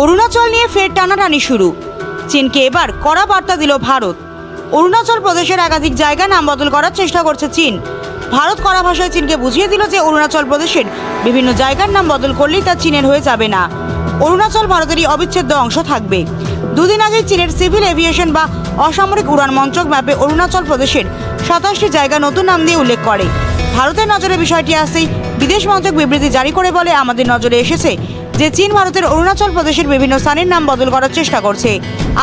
অরুণাচল নিয়ে ফের টানাটানি শুরু। চীনকে এবার কড়া বার্তা দিল ভারত। অরুণাচল প্রদেশের একাধিক জায়গা নাম বদল করার চেষ্টা করছে চীন। ভারত কড়া ভাষায় চীনকে বুঝিয়ে দিল যে অরুণাচল প্রদেশের বিভিন্ন জায়গার নাম বদল করলেই তা চীনের হয়ে যাবে না। অরুণাচল ভারতেরই অবিচ্ছেদ্য অংশ থাকবে। দুদিন আগে চীনের সিভিল এভিয়েশন বা অসামরিক উড়ান মন্ত্রক ম্যাপে অরুণাচল প্রদেশের সাতাশটি জায়গা নতুন নাম দিয়ে উল্লেখ করে। ভারতের নজরে বিষয়টি আসতেই বিদেশ মন্ত্রক বিবৃতি জারি করে বলে আমাদের নজরে এসেছে যে চীন ভারতের অরুণাচল প্রদেশের বিভিন্ন স্থানের নাম বদল করার চেষ্টা করছে।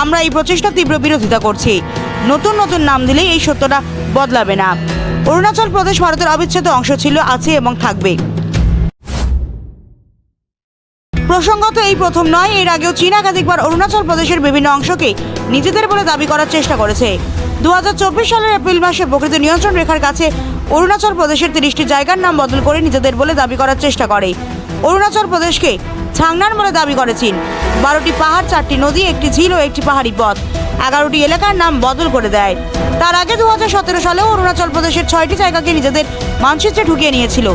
আমরা এই প্রচেষ্টা তীব্র বিরোধিতা করছি। নতুন নতুন নাম দিলে এই সত্যটা বদলাবে না। অরুণাচল প্রদেশ ভারতের অবিচ্ছেদ্য অংশ ছিল, আছে এবং থাকবে। প্রসঙ্গত এই প্রথম নয়, এর আগেও চীন একাধিকবার অরুণাচল প্রদেশের বিভিন্ন অংশকে নিজেদের বলে দাবি করার চেষ্টা করেছে। দু হাজার চব্বিশ সালের এপ্রিল মাসে প্রকৃত নিয়ন্ত্রণ রেখার কাছে অরুণাচল প্রদেশের তিরিশটি জায়গার নাম বদল করে নিজেদের বলে দাবি করার চেষ্টা করে। অরুণাচল প্রদেশকে ছাংনান বলে দাবি করে চীন। বারোটি পাহাড়, চারটি নদী, একটি ঝিল ও একটি পাহাড়ি পথ। এগারোটি এলাকার নাম বদল করে দেয়। তার আগে দু সালেও অরুণাচল প্রদেশের ছয়টি জায়গাকে নিজেদের মানচিত্রে ঢুকিয়ে নিয়েছিল।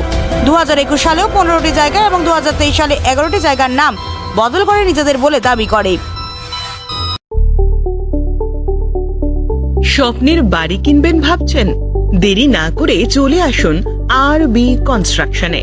দু সালেও পনেরোটি জায়গা এবং দু হাজার তেইশ সালে এগারোটি জায়গার নাম বদল করে নিজেদের বলে দাবি করে। স্বপ্নের বাড়ি কিনবেন ভাবছেন? দেরি না করে চলে আসুন আর বি কনস্ট্রাকশনে।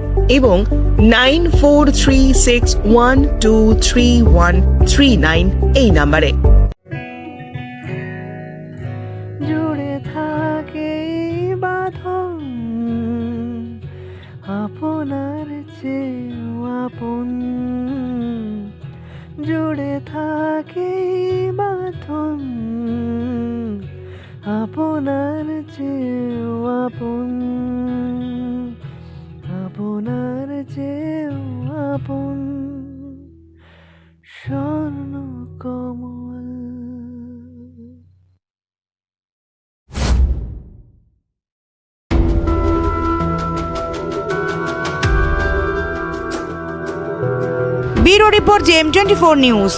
এবং nine four six one two one nine এই নাম্বারে। জুড়ে থাকে আপনার আপন। জুড়ে থাকে বাঁধন, আপনার চেয়েও আপন। Swarna Kamal. Bureau report JM twenty four news.